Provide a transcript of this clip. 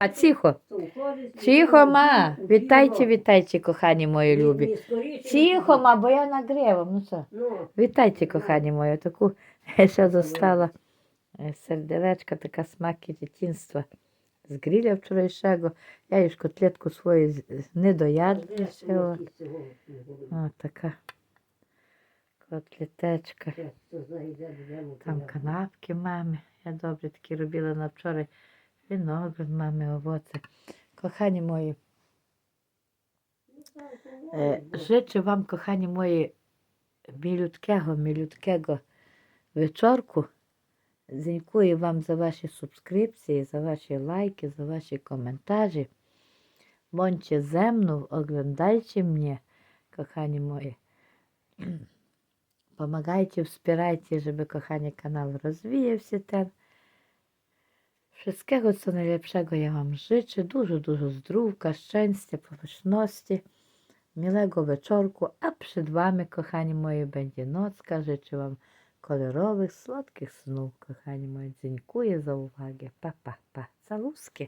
А тихо. Тихо, ма. Вітайте, вітайте, кохані мої любі. Тихо, ма, бо я нагрівам. Ну що? Вітайте, кохані мої. Таку ще достала е, сердечка, така смаки дитинства. З гриля вчорашнього. Я їж котлетку свою не доядла. О, така котлетечка. Там канапки мами. Я добре такі робила на вчора. Виноград мами, овоце. Кохані мої, życzę вам, кохані мої, мілюткого, мілюткого вечорку. Дякую вам за ваші субскрипції, за ваші лайки, за ваші коментарі. Бądźcie ze mną, oglądajcie mnie, kochani moi. Pomagajcie, wspierajcie, żeby kochanie kanał rozwijał ten. Wszystkiego co najlepszego ja Wam życzę. Dużo, dużo zdrówka, szczęścia, pomyślności, miłego wieczorku, a przed Wami, kochani moi, będzie nocka. Życzę Wam kolorowych, słodkich snów, kochani moi. Dziękuję za uwagę. Pa, pa, pa. Caluskie.